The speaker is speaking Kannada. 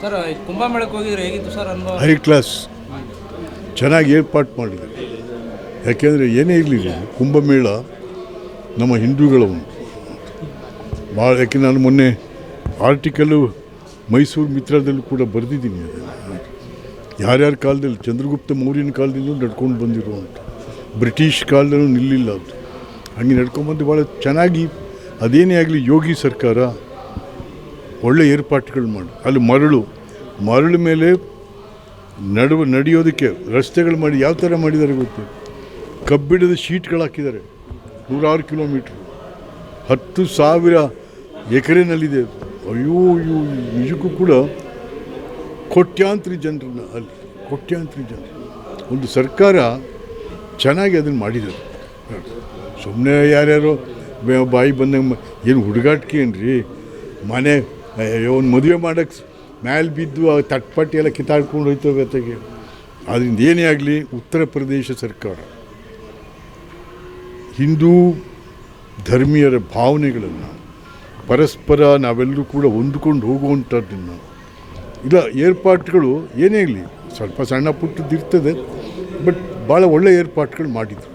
ಸರ್ ಕುಂಭಮೇಳಕ್ಕೆ ಹೋಗಿದ್ರೆ ಹೇಗಿತ್ತು ಸರ್ ಅನುಭವ? ಹೈ ಕ್ಲಾಸ್ ಚೆನ್ನಾಗಿ ಏರ್ಪಾಟ್ ಮಾಡಿದ್ದಾರೆ. ಯಾಕೆಂದರೆ ಏನೇ ಇರಲಿಲ್ಲ ಕುಂಭಮೇಳ ನಮ್ಮ ಹಿಂದೂಗಳ ಒಂದು. ಭಾಳ ಯಾಕೆ ನಾನು ಮೊನ್ನೆ ಆರ್ಟಿಕಲ್ಲು ಮೈಸೂರು ಮಿತ್ರದಲ್ಲೂ ಕೂಡ ಬರೆದಿದ್ದೀನಿ ಅದನ್ನು. ಯಾರ್ಯಾರ ಕಾಲದಲ್ಲಿ, ಚಂದ್ರಗುಪ್ತ ಮೌರ್ಯನ ಕಾಲದಿಂದಲೂ ನಡ್ಕೊಂಡು ಬಂದಿರುವಂಥ ಬ್ರಿಟಿಷ್ ಕಾಲದಲ್ಲೂ ನಿಲ್ಲಿಲ್ಲ ಅದು. ಹಂಗೆ ನಡ್ಕೊಂಡ್ಬಂದು ಭಾಳ ಚೆನ್ನಾಗಿ, ಅದೇನೇ ಆಗಲಿ ಯೋಗಿ ಸರ್ಕಾರ ಒಳ್ಳೆ ಏರ್ಪಾಟ್ಗಳು ಮಾಡಿ. ಅಲ್ಲಿ ಮರಳು ಮರಳು ಮೇಲೆ ನಡುವ, ನಡೆಯೋದಕ್ಕೆ ರಸ್ತೆಗಳು ಮಾಡಿ ಯಾವ ಥರ ಮಾಡಿದ್ದಾರೆ ಗೊತ್ತು? ಕಬ್ಬಿಣದ ಶೀಟ್ಗಳು ಹಾಕಿದ್ದಾರೆ. ನೂರಾರು ಕಿಲೋಮೀಟ್ರ್. ಹತ್ತು ಸಾವಿರ ಎಕರೆನಲ್ಲಿದೆ. ಅಯ್ಯೋ ಅಯ್ಯೋ ನಿಜಕ್ಕೂ ಕೂಡ ಕೋಟ್ಯಾಂತರ ಜನರನ್ನ ಅಲ್ಲಿ, ಕೋಟ್ಯಾಂತರ ಜನರು. ಒಂದು ಸರ್ಕಾರ ಚೆನ್ನಾಗಿ ಅದನ್ನು ಮಾಡಿದ್ದಾರೆ. ಸುಮ್ಮನೆ ಯಾರ್ಯಾರೋ ಬಾಯಿ ಬಂದಂಗೆ ಏನು ಹುಡುಗಾಟಿಕೆ ರೀ ಮನೆ ಒಂದು ಮದುವೆ ಮಾಡೋಕ್ಕೆ ಮ್ಯಾಲೆ ಬಿದ್ದು ಆ ತಟ್ಪಟ್ಟಿ ಎಲ್ಲ ಕಿತ್ತಾಡ್ಕೊಂಡು ಹೋಯ್ತವೆ ಜೊತೆಗೆ. ಅದರಿಂದ ಏನೇ ಆಗಲಿ ಉತ್ತರ ಪ್ರದೇಶ ಸರ್ಕಾರ, ಹಿಂದೂ ಧರ್ಮೀಯರ ಭಾವನೆಗಳನ್ನು ಪರಸ್ಪರ ನಾವೆಲ್ಲರೂ ಕೂಡ ಹೊಂದ್ಕೊಂಡು ಹೋಗುವಂಥದ್ದನ್ನು, ಇಲ್ಲ ಏರ್ಪಾಟ್ಗಳು ಏನೇ ಇರಲಿ ಸ್ವಲ್ಪ ಸಣ್ಣ ಪುಟ್ಟದ್ದು ಇರ್ತದೆ ಬಟ್ ಭಾಳ ಒಳ್ಳೆಯ ಏರ್ಪಾಟ್ಗಳು ಮಾಡಿದರು.